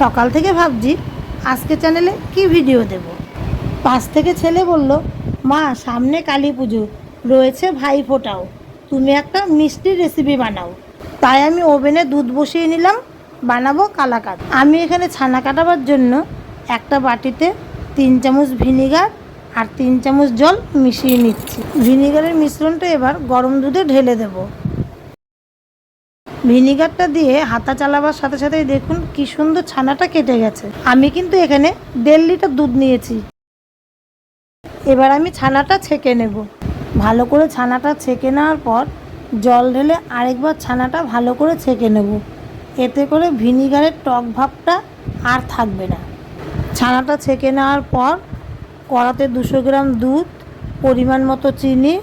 সকাল থেকে ভাবছি আজকে চ্যানেলে কি ভিডিও দেব। পাশ থেকে ছেলে বলল, মা, সামনে কালী পুজো, রয়েছে ভাই ফোটাও। তুমি একটা মিষ্টির রেসিপি বানাও। তাই আমি ওভেনে দুধ বসিয়ে নিলাম, বানাবো কালাকাত আমি এখানে ছানা কাটাবার জন্য একটা বাটিতে তিন চামচ ভিনিগার আর তিন চামচ জল মিশিয়ে নিচ্ছি। ভিনিগারের মিশ্রণটা এবার গরম দুধে ঢেলে দেবো। ভিনিগারটা দিয়ে হাতা চালাবার সাথে সাথেই দেখুন কি সুন্দর ছানাটা কেটে গেছে। আমি কিন্তু এখানে দেড় লিটার দুধ নিয়েছি। এবার আমি ছানাটা ছেঁকে নেব। ভালো করে ছানাটা ছেঁকে নেওয়ার পর জল ঢেলে আরেকবার ছানাটা ভালো করে ছেঁকে নেব। এতে করে ভিনিগারের টক ভাবটা আর থাকবে না। ছানাটা ছেঁকে নেওয়ার পর কড়াতে দুশো গ্রাম দুধ পরিমাণ মতো চিনি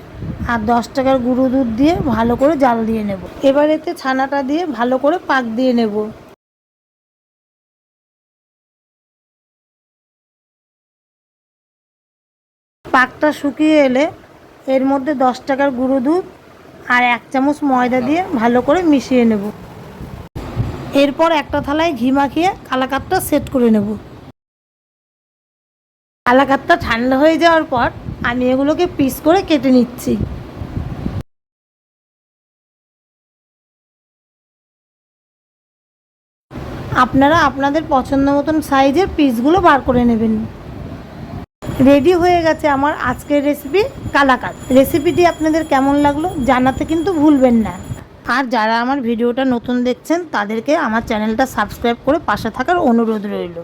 আর দশ টাকার গুঁড়ো দুধ দিয়ে ভালো করে জাল দিয়ে নেব। এবার এতে ছানাটা দিয়ে ভালো করে পাক দিয়ে নেব। পাকটা শুকিয়ে এলে এর মধ্যে দশ টাকার গুঁড়ো দুধ আর এক চামচ ময়দা দিয়ে ভালো করে মিশিয়ে নেব। এরপর একটা থালায় ঘি মাখিয়ে কালাকাতটা সেট করে নেব। কালাকাতটা ঠান্ডা হয়ে যাওয়ার পর আমি এগুলোকে পিস করে কেটে নিচ্ছি। আপনারা আপনাদের পছন্দ মতন সাইজের পিসগুলো বার করে নেবেন। রেডি হয়ে গেছে আমার আজকের রেসিপি কালাকাত। রেসিপিটি আপনাদের কেমন লাগল জানাতে কিন্তু ভুলবেন না। আর যারা আমার ভিডিওটা নতুন দেখছেন তাদেরকে আমার চ্যানেলটা সাবস্ক্রাইব করে পাশে থাকার অনুরোধ রইল।